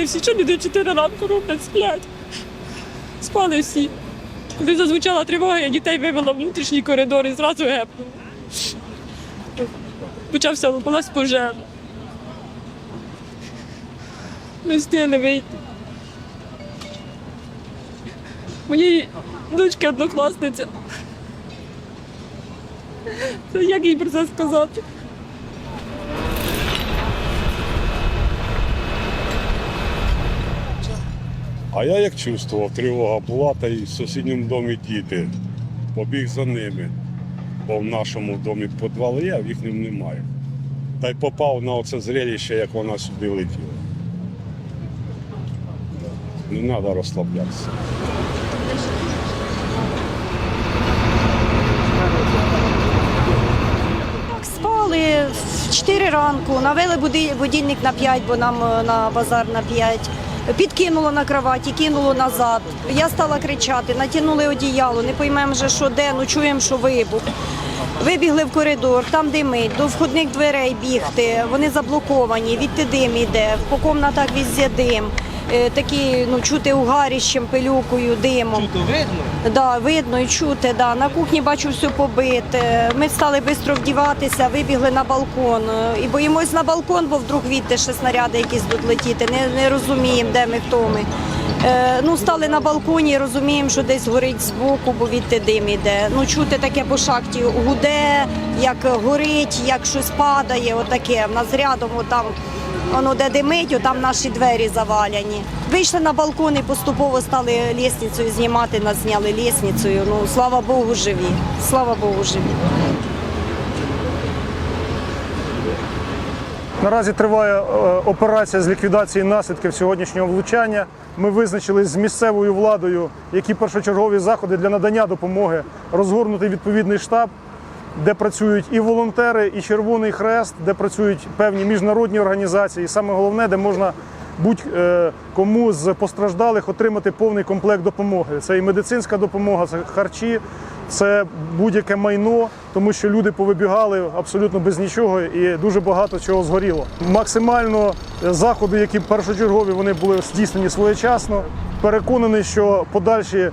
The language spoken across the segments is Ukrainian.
спали всі, що люди 4 ранку роблять, сплять. Спали всі. Коли зазвучала тривога, я дітей вивела в внутрішній коридор і зразу гепнула. Почався лопалась пожежа. Ми встигли вийти. Моєї дочки однокласниця. Як їй про це сказати? А я як чувствував, тривога була, та й в сусідньому домі діти. Побіг за ними. Бо в нашому домі підвал є, а в їхньому немає. Та й попав на оце зрелище, як вона сюди летіла. Не треба розслаблятися. Спали в 4 ранку, навели буди- будильник на 5, бо нам е, на базар на 5. Підкинуло на кроваті, кинуло назад. Я стала кричати, натягнули одіяло, не поймемо вже, що де, ну чуємо, що вибух. Вибігли в коридор, там димить, до входних дверей бігти, вони заблоковані, відти дим іде, по комнатах везде дим. Е, Такі, ну, чути угаріщем, пилюкою, димом. Чути видно? Да, видно і чути. Да. На кухні бачу все побите. Ми стали швидко вдіватися, вибігли на балкон. І боїмось на балкон, бо вдруг відте ще снаряди якісь будуть летіти. Не, не розуміємо, де ми, хто ми. Е, ну, стали на балконі, розуміємо, що десь горить збоку, бо відти дим іде. Ну, чути таке по шахті гуде, як горить, як щось падає, отаке. В нас рядом там Воно де димить, там наші двері заваляні. Вийшли на балкон і поступово стали лісницею знімати, нас зняли лісницею. Ну, слава Богу, живі. Слава Богу, живі. Наразі триває е, операція з ліквідації наслідків сьогоднішнього влучання. Ми визначили з місцевою владою, які першочергові заходи для надання допомоги, розгорнутий відповідний штаб, де працюють і волонтери, і Червоний Хрест, де працюють певні міжнародні організації. І саме головне, де можна будь-кому з постраждалих отримати повний комплект допомоги. Це і медицинська допомога, це харчі, це будь-яке майно, тому що люди повибігали абсолютно без нічого і дуже багато чого згоріло. Максимально е, заходи, які першочергові, вони були здійснені своєчасно. Переконаний, що подальші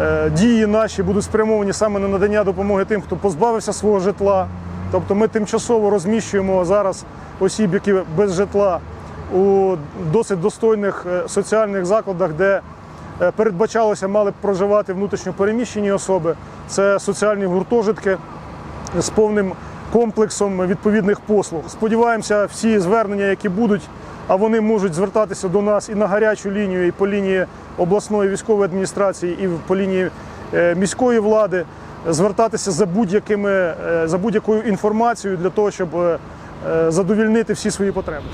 е, дії наші будуть спрямовані саме на надання допомоги тим, хто позбавився свого житла. Тобто ми тимчасово розміщуємо зараз осіб, які без житла у досить достойних е, соціальних закладах, де передбачалося, мали б проживати внутрішньо переміщені особи. Це соціальні гуртожитки з повним комплексом відповідних послуг. Сподіваємося, всі звернення, які будуть, а вони можуть звертатися до нас і на гарячу лінію, і по лінії обласної військової адміністрації, і по лінії е, міської влади, звертатися за будь-якими е, за будь-якою інформацією для того, щоб е, е, задовільнити всі свої потреби.